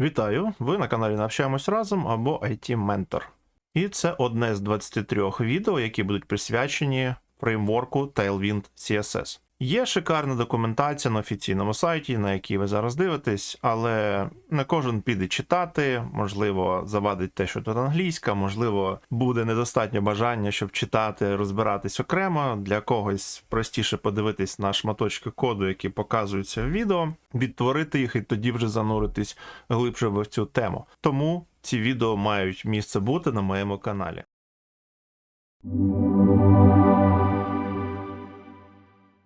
Вітаю! Ви на каналі Навчаємось разом або IT Ментор. І це одне з 23 відео, які будуть присвячені фреймворку Tailwind CSS. Є шикарна документація на офіційному сайті, на якій ви зараз дивитесь, але не кожен піде читати, можливо, завадить те, що тут англійська, можливо, буде недостатньо бажання, щоб читати, розбиратись окремо. Для когось простіше подивитись на шматочки коду, які показуються в відео, відтворити їх і тоді вже зануритись глибше в цю тему. Тому ці відео мають місце бути на моєму каналі.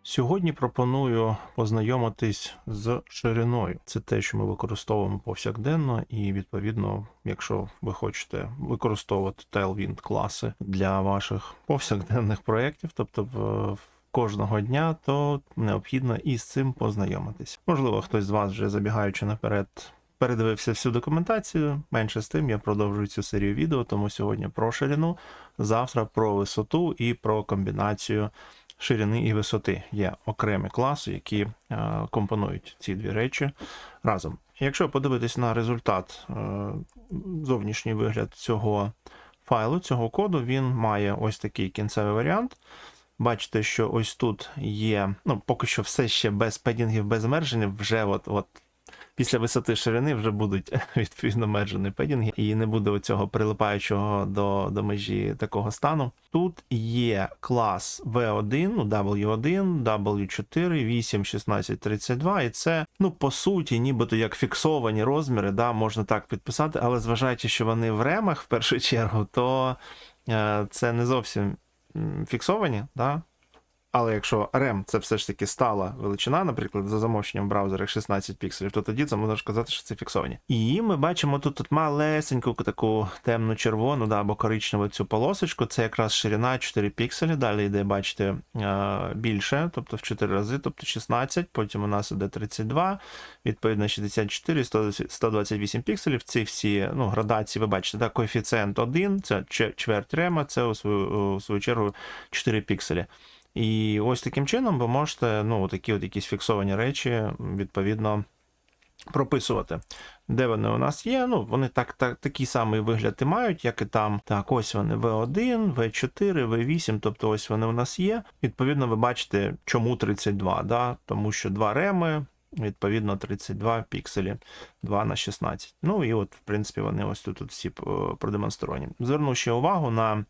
Сьогодні пропоную познайомитись з шириною. Це те, що ми використовуємо повсякденно, і відповідно, якщо ви хочете використовувати Tailwind класи для ваших повсякденних проєктів, тобто в кожного дня, то необхідно із цим познайомитись. Можливо, хтось з вас вже забігаючи наперед. Передивився всю документацію. Менше з тим я продовжую цю серію відео, тому сьогодні про ширину, завтра про висоту і про комбінацію ширини і висоти. Є окремі класи, які е, компонують ці дві речі разом. Якщо подивитись на результат, е, зовнішній вигляд цього файлу, цього коду, він має ось такий кінцевий варіант. Бачите, що ось тут є, ну, поки що все ще без педінгів, без мерження, вже от, от після висоти ширини вже будуть відповідно мержені педінги, і не буде оцього прилипаючого до, до межі такого стану. Тут є клас V1, ну W1, W4, 8, 16, 32, і це, ну, по суті, нібито як фіксовані розміри, да, можна так підписати, але зважаючи, що вони в ремах в першу чергу, то е, це не зовсім фіксовані, да, але якщо RAM це все ж таки стала величина, наприклад, за замовченням в браузерах 16 пікселів, то тоді це можна сказати, що це фіксовані. І ми бачимо тут, тут малесеньку таку темну червону да, або коричневу цю полосочку. Це якраз ширина 4 пікселі. Далі йде, бачите, е, більше, тобто в 4 рази, тобто 16, потім у нас іде 32, відповідно 64, 128 пікселів. Ці всі ну, градації, ви бачите, да, коефіцієнт 1, це чверть рема, це у свою, у свою чергу 4 пікселі. І ось таким чином ви можете ну, такі от якісь фіксовані речі, відповідно, прописувати. Де вони у нас є? Ну, вони так, так, такий самий вигляд і мають, як і там. Так, ось вони V1, V4, V8, тобто ось вони у нас є. Відповідно, ви бачите, чому 32, да? тому що два реми. Відповідно, 32 пікселі 2 на 16. Ну і от, в принципі, вони ось тут, тут всі е, продемонстровані. Зверну ще увагу на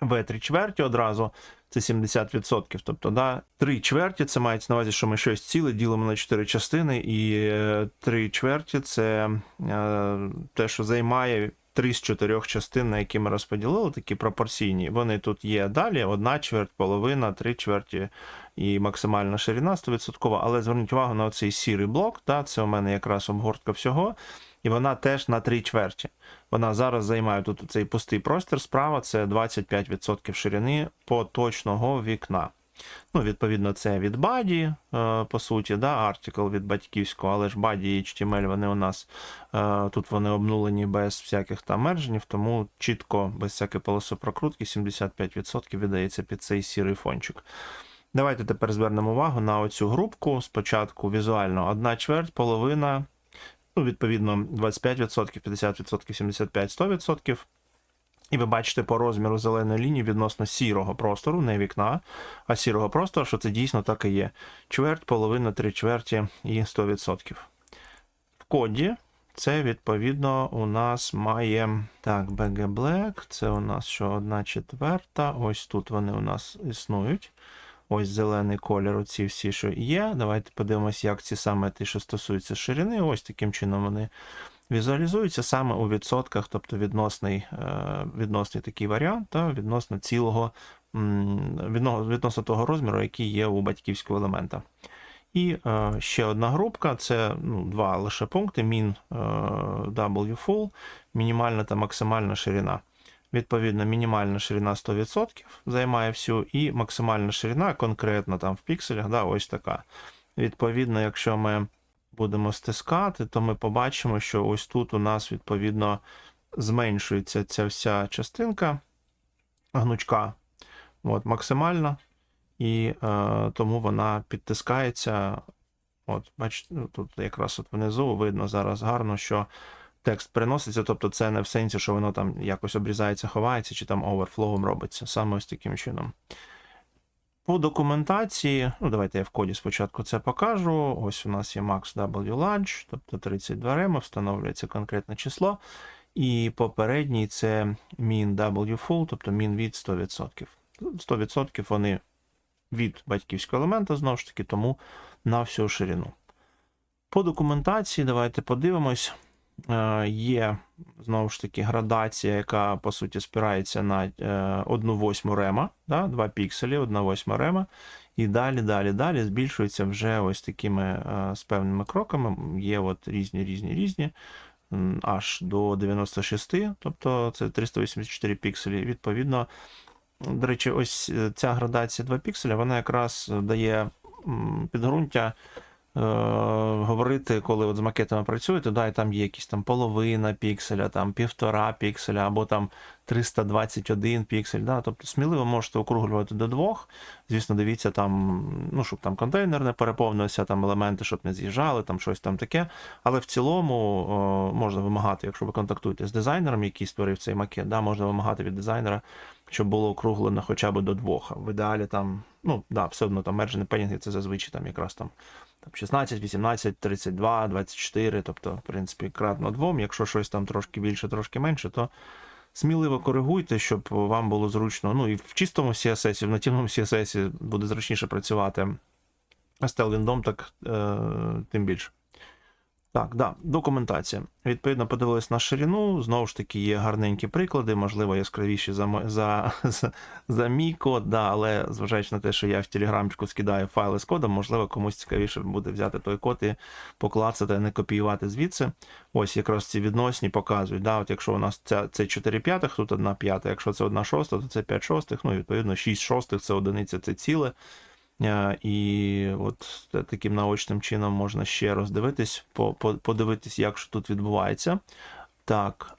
V3 чверті одразу, це 70%. Тобто, да, 3 чверті це мається на увазі, що ми щось ціле ділимо на 4 частини, і 3 чверті це е, те, що займає 3 з 4 частин, на які ми розподілили, такі пропорційні. Вони тут є далі: одна чверть, половина, 3 чверті і максимальна ширина 100%. Але зверніть увагу на цей сірий блок, да, це у мене якраз обгортка всього. І вона теж на 3 чверті. Вона зараз займає тут цей пустий простір. Справа це 25% ширини поточного вікна. Ну, відповідно, це від баді, е, по суті, да, артикл від батьківського, але ж баді і HTML вони у нас е, тут вони обнулені без всяких там мерженів, тому чітко, без всякої полосопрокрутки, 75% віддається під цей сірий фончик. Давайте тепер звернемо увагу на оцю групку. Спочатку візуально одна чверть, половина. Ну, відповідно, 25%, 50%, 75%, 100%. І ви бачите по розміру зеленої лінії відносно сірого простору, не вікна, а сірого простору, що це дійсно так і є. Чверть, половина, три чверті і 100%. В коді це, відповідно, у нас має так, BG Black, це у нас що одна четверта. Ось тут вони у нас існують. Ось зелений колір, оці всі, що є. Давайте подивимося, як ці саме ті, що стосуються ширини. Ось таким чином вони візуалізуються саме у відсотках, тобто відносний е, відносний такий варіант, та відносно цілого, відносно того розміру, який є у батьківського елемента. І е, ще одна групка це ну, два лише пункти: min е, W full, мінімальна та максимальна ширина. Відповідно, мінімальна ширина 100% займає всю, і максимальна ширина конкретно там в пікселях, да, ось така. Відповідно, якщо ми будемо стискати, то ми побачимо, що ось тут у нас, відповідно, зменшується ця вся частинка гнучка от, максимально, і е, тому вона підтискається От, бачите, тут якраз от внизу видно зараз гарно, що текст переноситься, тобто це не в сенсі, що воно там якось обрізається, ховається, чи там оверфлоум робиться. Саме ось таким чином. По документації, ну давайте я в коді спочатку це покажу. Ось у нас є max W large, тобто 32 рема, встановлюється конкретне число. І попередній це min W тобто min від 100%. 100% вони від батьківського елемента, знову ж таки, тому на всю ширину. По документації, давайте подивимось. Е, Є знову ж таки градація, яка по суті спирається на е, 1 восьму рема, да, 2 пікселі, 1 восьма рема. І далі, далі, далі збільшується вже ось такими е, з певними кроками. Є от різні, різні, різні, аж до 96, тобто це 384 пікселі. Відповідно, до речі, ось е, ця градація 2 пікселя, вона якраз дає підґрунтя е, говорити, коли от з макетами працюєте, да, і там є якісь там половина пікселя, там півтора пікселя, або там 321 піксель. Да, тобто сміливо можете округлювати до двох. Звісно, дивіться там, ну, щоб там контейнер не переповнився, там елементи, щоб не з'їжджали, там щось там таке. Але в цілому о, можна вимагати, якщо ви контактуєте з дизайнером, який створив цей макет, да, можна вимагати від дизайнера, щоб було округлено хоча б до двох. В ідеалі там, ну, да, все одно там мерджені пенінги це зазвичай там якраз там там 16, 18, 32, 24, тобто, в принципі, кратно двом. Якщо щось там трошки більше, трошки менше, то сміливо коригуйте, щоб вам було зручно. Ну і в чистому CSS, в нативному CSS буде зручніше працювати. А з Tailwind, так е, тим більше. Так, да, документація. Відповідно, подивились на ширину. Знову ж таки, є гарненькі приклади, можливо, яскравіші за, за, за, за мій код, да, але зважаючи на те, що я в телеграмчику скидаю файли з кодом, можливо, комусь цікавіше буде взяти той код і поклацати, а не копіювати звідси. Ось якраз ці відносні показують. Да, от якщо у нас ця, це 4 п'ятих, тут 1 п'ята. Якщо це 1 шоста, то це 5 шостих. Ну, відповідно, 6 шостих це одиниця, це ціле. І от таким наочним чином можна ще роздивитись, по- по- подивитись, як що тут відбувається. Так,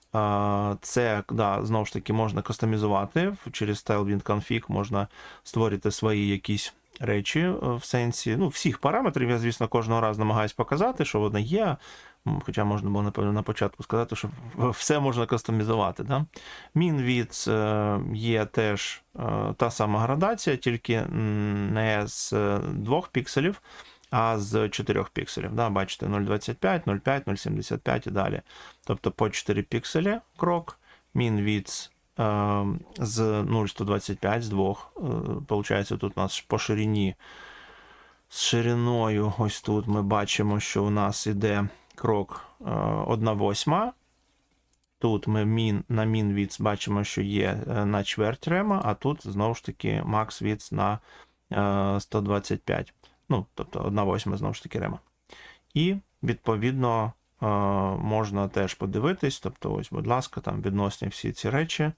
це да, знову ж таки можна кастомізувати через StyleBind Config, можна створити свої якісь речі е, в сенсі ну, всіх параметрів. Я, звісно, кожного разу намагаюсь показати, що вони є. Хоча можна було, на початку сказати, що все можна кастомізувати. Да? Мінвід є теж е, та сама градація, тільки не з е, 2 пікселів, а з 4 пікселів. Да? Бачите, 0,25, 0,5, 0,75 і далі. Тобто по 4 пікселі крок, мінвід з 0,125 з 2. Получається, тут у нас по ширині з шириною, ось тут ми бачимо, що у нас іде крок 1 восьма. Тут ми мін, на мін відс бачимо, що є е, на чверть рема, а тут знову ж таки макс відс на е, 125. Ну, тобто 1 восьма знову ж таки рема. І відповідно е, можна теж подивитись. Тобто, ось, будь ласка, там відносні всі ці речі, е,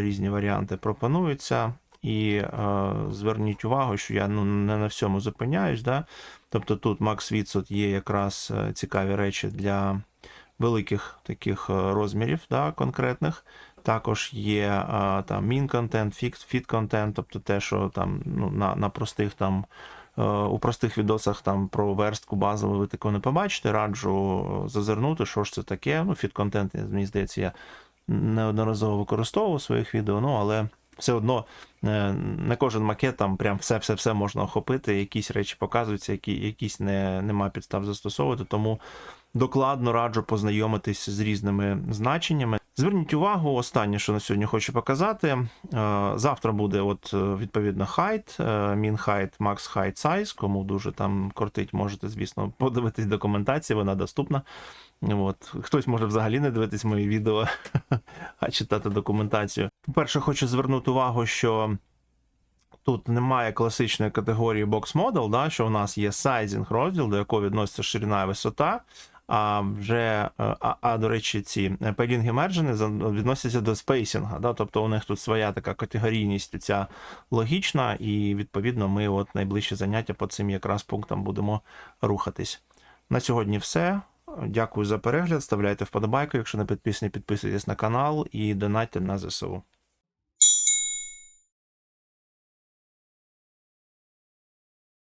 різні варіанти пропонуються. І е, зверніть увагу, що я ну, не на всьому зупиняюсь. Да? Тобто тут Max Відсот є якраз е, цікаві речі для великих таких е, розмірів, да, конкретних. Також є е, там min контент, fit контент, тобто те, що там ну, на, на простих там. Е, У простих відосах там про верстку базову ви такого не побачите. Раджу зазирнути, що ж це таке. Ну, фіт контент, мені здається, я неодноразово використовував у своїх відео, ну але все одно е, не кожен макет там прям все-все-все можна охопити. Якісь речі показуються, які, якісь не, нема підстав застосовувати. Тому докладно раджу познайомитись з різними значеннями. Зверніть увагу, останнє, що на сьогодні хочу показати. Е, Завтра буде от е, відповідно height, е, min height, max height size. Кому дуже там кортить, можете, звісно, подивитись документацію, вона доступна. От. Хтось може взагалі не дивитись мої відео, а читати документацію. По-перше, хочу звернути увагу, що тут немає класичної категорії model, да, що у нас є сайзінг розділ, до якого відноситься ширина і висота. А вже, е, а, а до речі, ці пелінги мерджени відносяться до спейсінга. Да? Тобто у них тут своя така категорійність ця логічна, і відповідно ми от найближче заняття по цим якраз пунктам будемо рухатись. На сьогодні все. Дякую за перегляд. Ставляйте вподобайку. Якщо не підписані, підписуйтесь на канал і донатьте на ЗСУ.